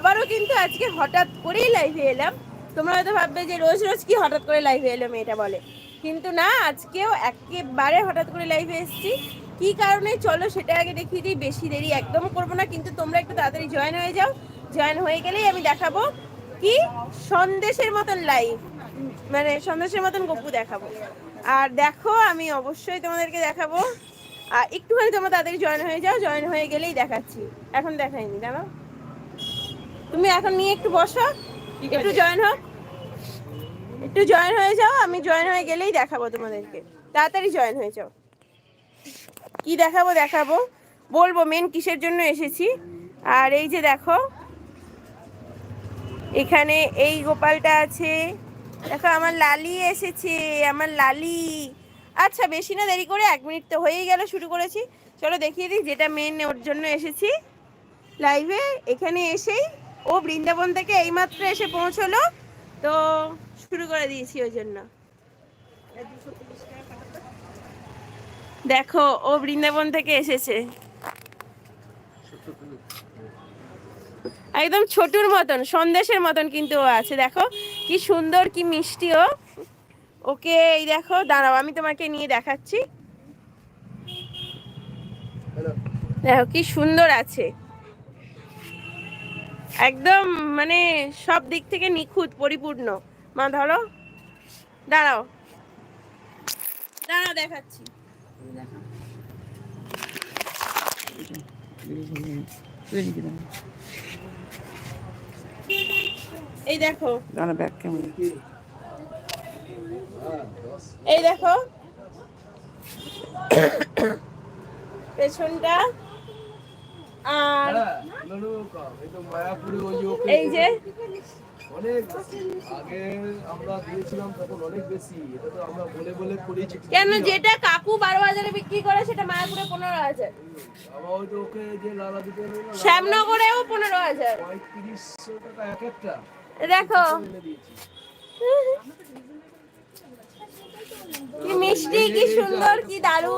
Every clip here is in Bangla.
আবারও কিন্তু আজকে হঠাৎ করেই লাইভে এলাম। তোমরা হয়তো ভাববে যে রোজ রোজ কি হঠাৎ করে লাইভে এলো মেয়েটা বলে। কিন্তু না, আজকেও একেবারে হঠাৎ করে লাইভে এসেছি। কি কারণে চলো সেটা আগে দেখিয়ে দিই, বেশি দেরি একদম করব না। কিন্তু তোমরা একটু তাড়াতাড়ি জয়েন হয়ে যাও। জয়েন হয়ে গেলেই আমি দেখাবো কি সন্দেশের মতন লাইভ মানে সন্দেশের মতন গপু দেখাবো। আর দেখো, আমি অবশ্যই তোমাদেরকে দেখাবো। আর একটুখানি তোমরা তাড়াতাড়ি জয়েন হয়ে যাও। জয়েন হয়ে গেলেই দেখাচ্ছি। এখন দেখাইনি, জানো? তুমি এখন নিয়ে একটু বসো। একটু জয়েন হোক। একটু জয়েন হয়ে যাও আমি জয়েন হয়ে গেলেই দেখাবো তোমাদেরকে। তাড়াতাড়ি জয়েন হয়ে যাও। কি দেখাবো দেখাবো। বলব মেন কিসের জন্য এসেছি। আর এই যে দেখো এখানে এই গোপালটা আছে। দেখো আমার লালি এসেছে আমার লালি। আচ্ছা বেশি না দেরি করে এক মিনিট তো হয়েই গেল শুরু করেছি। চলো দেখিয়ে দিই যেটা মেন ওর জন্য এসেছি। লাইভে এখানে এসেই ও বৃন্দাবন থেকে এইমাত্র এসে পৌঁছলো, তো শুরু করে দিয়েছি ওই জন্য। দেখো, ও বৃন্দাবন থেকে এসেছে। একদম ছোটুর মতন, সন্দেশের মতন কিন্তু ও আছে, দেখো। কি সুন্দর, কি মিষ্টি ও। ওকে, এই দেখো, দাঁড়াও, আমি তোমাকে নিয়ে দেখাচ্ছি। দেখো, কি সুন্দর আছে। একদম মানে সব দিক থেকে নিখুঁত পরিপূর্ণ। মা ধরো। দাঁড়াও। দাঁড়াও দেখাচ্ছি। এই দেখো। এই দেখো। পেছনটা আর এই যে কেন যেটা কাকু বারো হাজারে বিক্রি করে সেটা মায়াপুরে পনেরো হাজার। শ্যামনগরেও পনেরো হাজার। দেখো। কি মিষ্টি কি সুন্দর কি করেছি।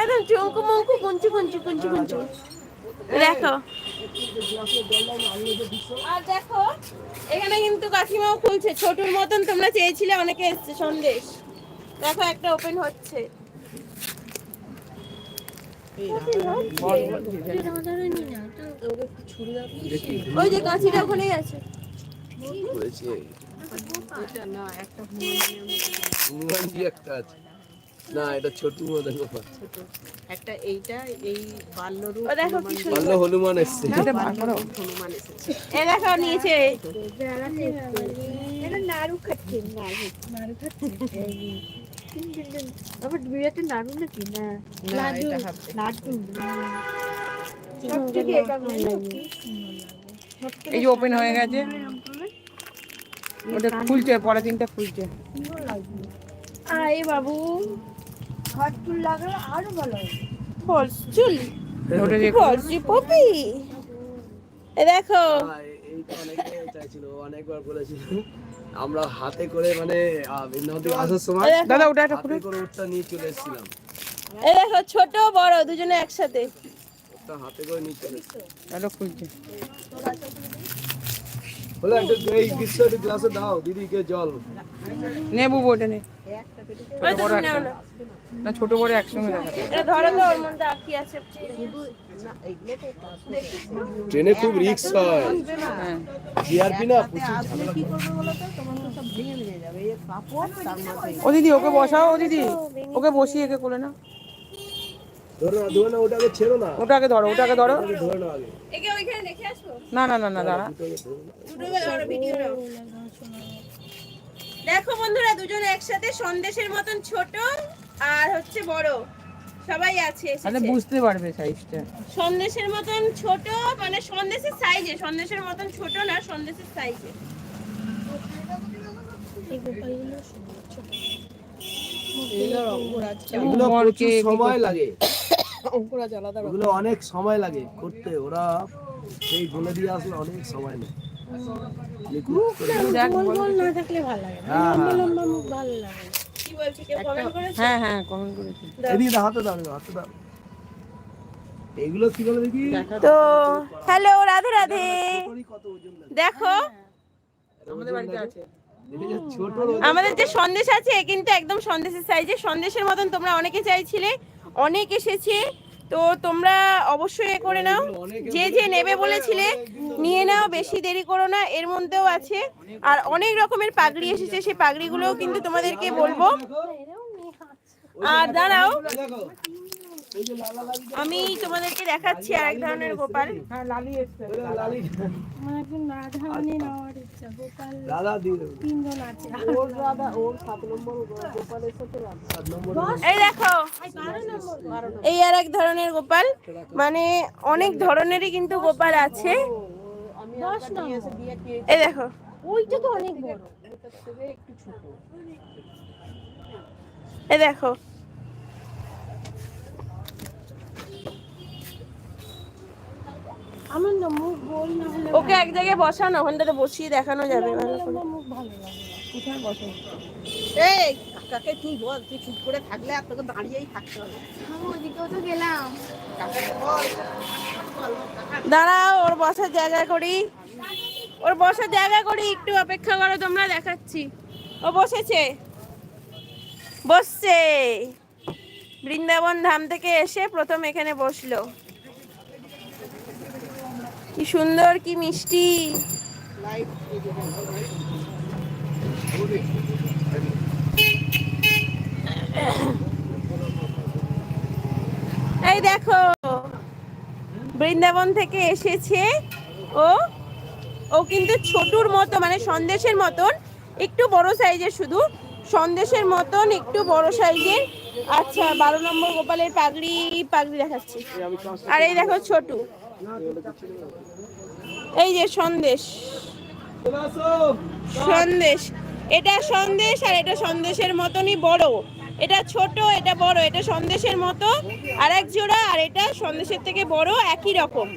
একদম চুমকু মুঙ্কু কুঞ্চু কুঞ্চু কুঞ্চু কুঞ্চু। দেখো। আর দেখো এখানে কিন্তু কাকিমাও খুলছে ছোটুর মতন তোমরা চেয়েছিলে অনেকে এসছে সন্দেশ। দেখো একটা ওপেন হচ্ছে। ওই যে কাঁচিটা ওখানেই আছে। একটা আছে। না এটা ছোট মদন গোপাল একটা এইটা এই বাল্যরূপ দেখো কি সুন্দর ভালো হনুমান এসছে। এটা করো। হনুমান এসেছে। এ দেখো নিয়েছে। আবার বিরাটে নাড়ু নাকি? না। না এটা হাফ সব থেকে এটা ভালো লাগে? এই যে ওপেন হয়ে গেছে। ওটা খুলছে পরে তিনটা খুলছে আয় বাবু। হাত ফুল লাগালে আরও ভালো ফলস চুল? ওটা পপি? দেখো। অনেকবার বলেছিল। আমরা হাতে করে মানে আহ, আসার সময় দাদা ওটা একটা করে ওটা নিয়ে চলে এসেছিলাম। এ দেখো ছোট বড় দুজনে একসাথে। হাতে করে নিয়ে চলে এসেছিলাম। খুলছে। বলে একটা এই গ্রীষ্ম একটু গ্লাসে দাও দিদিকে জল। নেবু নে। না। ছোট বড় একসঙ্গে ধরো তো ওর মধ্যে আর কি আছে? ট্রেনে খুব রিক্স হয়। হ্যাঁ। জিআরপি না ও দিদি ওকে বসাও ও দিদি। ওকে বসিয়ে একে কোলে না ধরো না ধরো না ওটাকে ছেড়ো না। ওটাকে ধরো ওটাকে ধরো। ওটাকে ধরে আগে। একে ওইখানে রেখে আসব? না না না না দাঁড়া। দুটো ধরো ভিডিও দেখো বন্ধুরা দুজনে একসাথে সন্দেশের মতন ছোট আর হচ্ছে বড়। সবাই আছে তাহলে বুঝতে পারবে সাইজটা সন্দেশের মতন ছোট মানে সন্দেশের সাইজে সন্দেশের মতন ছোট না সন্দেশের সাইজে সময় লাগে। অঙ্কুরাজ আলাদা এগুলো অনেক সময় লাগে করতে। ওরা সেই বলে দিয়ে আসলে অনেক সময় নেয়। দেখ গোল গোল না থাকলে ভালো লাগে না। হ্যাঁ, লম্বা হ্যাঁ। লম্বা মুখ ভালো লাগে। কি বলছি কেউ কমেন্ট করেছে? হ্যাঁ হ্যাঁ কমেন্ট করেছি। এদিকে দাও, হাতে দাও হাতে দাও। এগুলো কি বলে দেখি? তো হ্যালো রাধে রাধে। কত ওজন লাগে? দেখো। আমাদের বাড়িতে আছে। এটা যে ছোট আমাদের যে সন্দেশ আছে কিন্তু একদম সন্দেশের সাইজে সন্দেশের মতন তোমরা অনেকে চাইছিলে। অনেক এসেছে তো তোমরা অবশ্যই এ করে নাও। যে যে নেবে বলেছিলে নিয়ে নাও বেশি দেরি করো না এর মধ্যেও আছে। আর অনেক রকমের পাগড়ি এসেছে সেই পাগড়িগুলোও কিন্তু তোমাদেরকে বলব। আর দাঁড়াও। আমি তোমাদেরকে দেখাচ্ছি আরেক ধরনের গোপাল। হ্যাঁ এই দেখো। এই আর এক ধরনের গোপাল। মানে অনেক ধরনেরই কিন্তু গোপাল আছে। এই দেখো। ওইটা তো অনেক বড়। ওটার থেকে একটু ছোট। এই দেখো। আমার না মুখ গোল না হলে ওকে এক জায়গায় বসানো ওখানটাতে বসিয়ে দেখানো যাবে ভালো করে। মুখ ভালো লাগে কোথায় বসে এই কাকাকে তুই বল? তুই চুপ করে থাকলে আর তোকে দাঁড়িয়েই থাকতে হবে। ওদিকেও তো গেলাম। দাঁড়াও ওর বসার জায়গা করি। ওর বসার জায়গা করি একটু অপেক্ষা করো তোমরা দেখাচ্ছি। ও বসেছে। বসছে। বৃন্দাবন ধাম থেকে এসে প্রথম এখানে বসল। সুন্দর কি মিষ্টি? এই দেখো, বৃন্দাবন থেকে এসেছে ও। ও কিন্তু ছোটুর মতো মানে সন্দেশের মতন, একটু বড় সাইজের শুধু, সন্দেশের মতন, একটু বড় সাইজের। আচ্ছা বারো নম্বর গোপালের পাগড়ি পাগড়ি দেখাচ্ছি। আর এই দেখো ছোটু। এই যে সন্দেশ। সন্দেশ। এটা সন্দেশ আর এটা সন্দেশের মতনই বড়। এটা ছোট, এটা বড়, এটা সন্দেশের মতো। আর এক জোড়া আর এটা সন্দেশের থেকে বড়, একই রকম।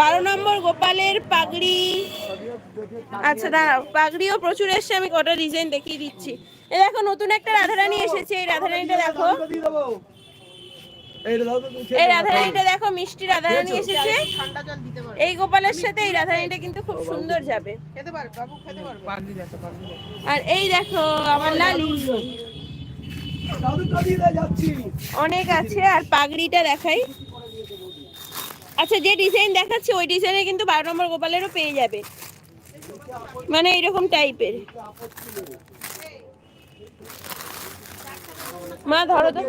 বারো নম্বর গোপালের পাগড়ি। আচ্ছা দাঁড়াও। পাগড়িও প্রচুর এসছে, আমি কটা ডিজাইন দেখিয়ে দিচ্ছি। এই দেখো, নতুন একটা রাধারানী এসেছে। এই রাধারানীটা দেখো। এই। রাধারানীটা দেখো মিষ্টি রাধারানী এসেছে। এই গোপালের সাথে এই রাধারানীটা কিন্তু খুব সুন্দর যাবে। আর এই দেখো আমার লালি অনেক আছে আর পাগড়িটা দেখাই। আচ্ছা যে ডিজাইন দেখাচ্ছে ওই ডিজাইনে কিন্তু বারো নম্বর গোপালেরও পেয়ে যাবে। মানে এইরকম টাইপের মা ধরো তো।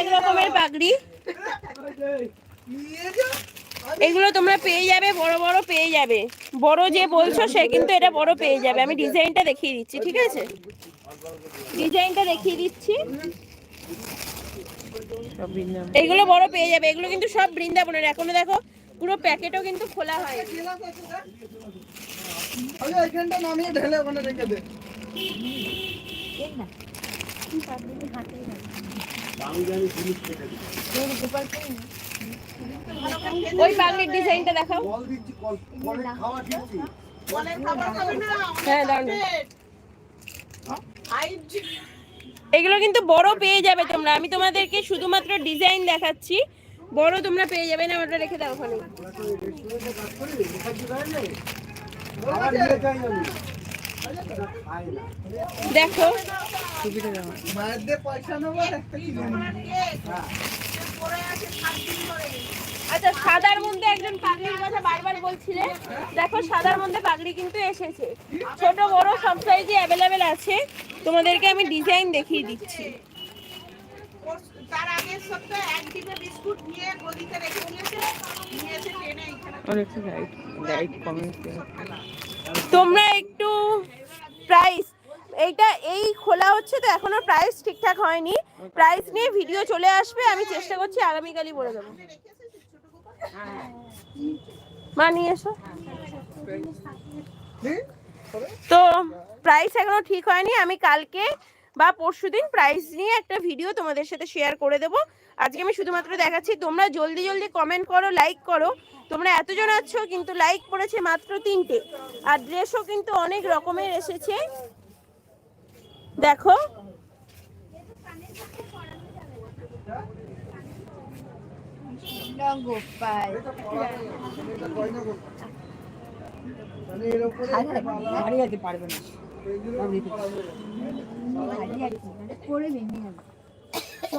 এক রকমের পাগড়ি এগুলো তোমরা পেয়ে যাবে, বড় বড় পেয়ে যাবে। বড় যে বলছো সে কিন্তু এটা বড় পেয়ে যাবে। আমি ডিজাইনটা দেখিয়ে দিচ্ছি, ঠিক আছে? ডিজাইনটা দেখিয়ে দিচ্ছি। এগুলো বড় পেয়ে যাবে। এগুলো কিন্তু সব বৃন্দাবনের। এখনও দেখো, পুরো প্যাকেটও কিন্তু খোলা হয় আরে এখানটা নামিয়ে ঢেলে ওখানে রেখে দে। ওই পাগড়ির ডিজাইনটা দেখাও। হ্যাঁ দাঁড়ান এগুলো কিন্তু বড় পেয়ে যাবে তোমরা। আমি তোমাদেরকে শুধুমাত্র ডিজাইন দেখাচ্ছি। বড় তোমরা পেয়ে যাবে না ওটা রেখে দাও ওখানে। দেখো। আচ্ছা সাদার মধ্যে একজন পাগড়ির কথা বারবার বলছিলে। দেখো সাদার মধ্যে পাগড়ি কিন্তু এসেছে। ছোট বড় সব সাইজে অ্যাভেলেবেল আছে। তোমাদেরকে আমি ডিজাইন দেখিয়ে দিচ্ছি। তার আগের সপ্তাহে এক ডিবে বিস্কুট নিয়ে গদিতে রেখে দিয়েছে নিয়ে এসে ট্রেনে এখানে। অনেকটা লাইট লাইট কমেন্ট তোমরা একটু প্রাইস এইটা এই খোলা হচ্ছে তো এখনও প্রাইস ঠিকঠাক হয়নি। প্রাইস নিয়ে ভিডিও চলে আসবে আমি চেষ্টা করছি আগামীকালই বলে দেবো। মা নিয়ে এসো। তো প্রাইস এখনও ঠিক হয়নি আমি কালকে বা পরশুদিন প্রাইস নিয়ে একটা ভিডিও তোমাদের সাথে শেয়ার করে দেবো। আজকে আমি শুধুমাত্র দেখাচ্ছি, তোমরা জলদি জলদি কমেন্ট করো লাইক করো। তোমরা এতজন আছো, কিন্তু লাইক করেছে মাত্র তিনটে। আর ড্রেসও কিন্তু অনেক রকমের এসেছে। দেখো। পারবে না।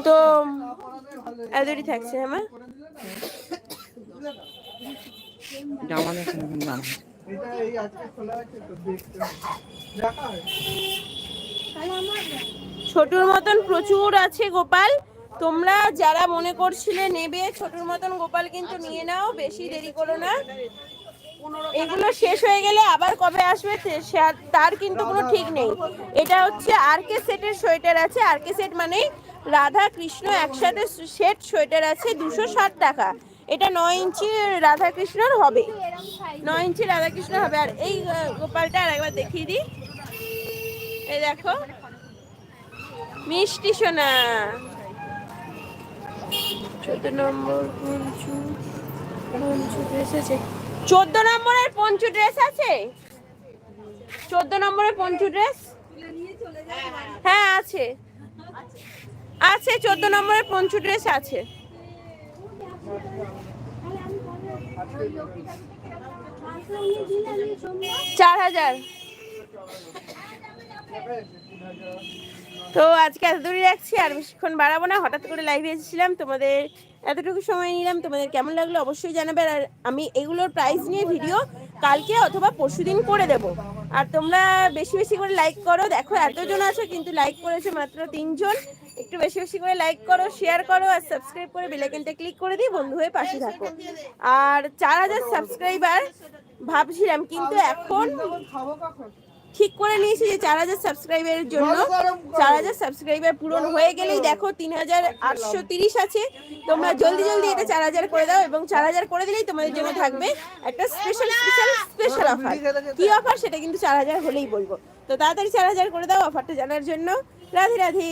তো এতই থাকছে হ্যাঁ এখন দাম ছোটুর মতন প্রচুর আছে গোপাল। তোমরা যারা মনে করছিলে নেবে, ছোটুর মতন গোপাল কিন্তু নিয়ে নাও, বেশি দেরি করো না। এগুলো শেষ হয়ে গেলে আবার কবে আসবে তার কিন্তু কোনো ঠিক নেই। এটা হচ্ছে আরকে সেটের সোয়েটার আছে। আরকে সেট মানে রাধা কৃষ্ণ একসাথে সেট সোয়েটার আছে দুশো ষাট টাকা। এটা নয় ইঞ্চি রাধা কৃষ্ণর হবে। নয় ইঞ্চি রাধা কৃষ্ণ হবে। আর এই গোপালটা আর একবার দেখিয়ে দিই। এই দেখো। মিষ্টি সোনা। চোদ্দ নম্বর আছে চোদ্দ নম্বরের পঞ্চু ড্রেস আছে? চোদ্দ নম্বরের পঞ্চু ড্রেস হ্যাঁ আছে। আছে, চোদ্দ নম্বরের পঞ্চু ড্রেস আছে। চার হাজার। তো আজকে এত দূরে রাখছি, আর বেশিক্ষণ বাড়াবো না। হঠাৎ করে লাইভে এসেছিলাম, তোমাদের এতটুকু সময় নিলাম, তোমাদের কেমন লাগল অবশ্যই জানাবে। আর আমি এগুলোর প্রাইস নিয়ে ভিডিও কালকে অথবা পরশুদিন করে দেব। আর তোমরা বেশি বেশি করে লাইক করো। দেখো এতজন আছো, কিন্তু লাইক করেছ মাত্র তিনজন। একটু বেশি বেশি করে লাইক করো শেয়ার করো, আর সাবস্ক্রাইব করে বেলাইকনটা ক্লিক করে দিই বন্ধু হয়ে পাশে থাকো। আর চার হাজার সাবস্ক্রাইবার ভাবছিলাম, কিন্তু এখন ঠিক করে নিয়েছি যে চার হাজার সাবস্ক্রাইবারের জন্য। চার হাজার সাবস্ক্রাইবার পূরণ হয়ে গেলেই দেখো তিন হাজার আটশো তিরিশ আছে। তোমরা জলদি জলদি এটা চার হাজার করে দাও এবং চার হাজার করে দিলেই তোমাদের জন্য থাকবে একটা স্পেশাল স্পেশাল স্পেশাল অফার কি অফার সেটা কিন্তু চার হাজার হলেই বলব। তো তাড়াতাড়ি চার হাজার করে দাও অফারটা জানার জন্য। রাধে রাধে।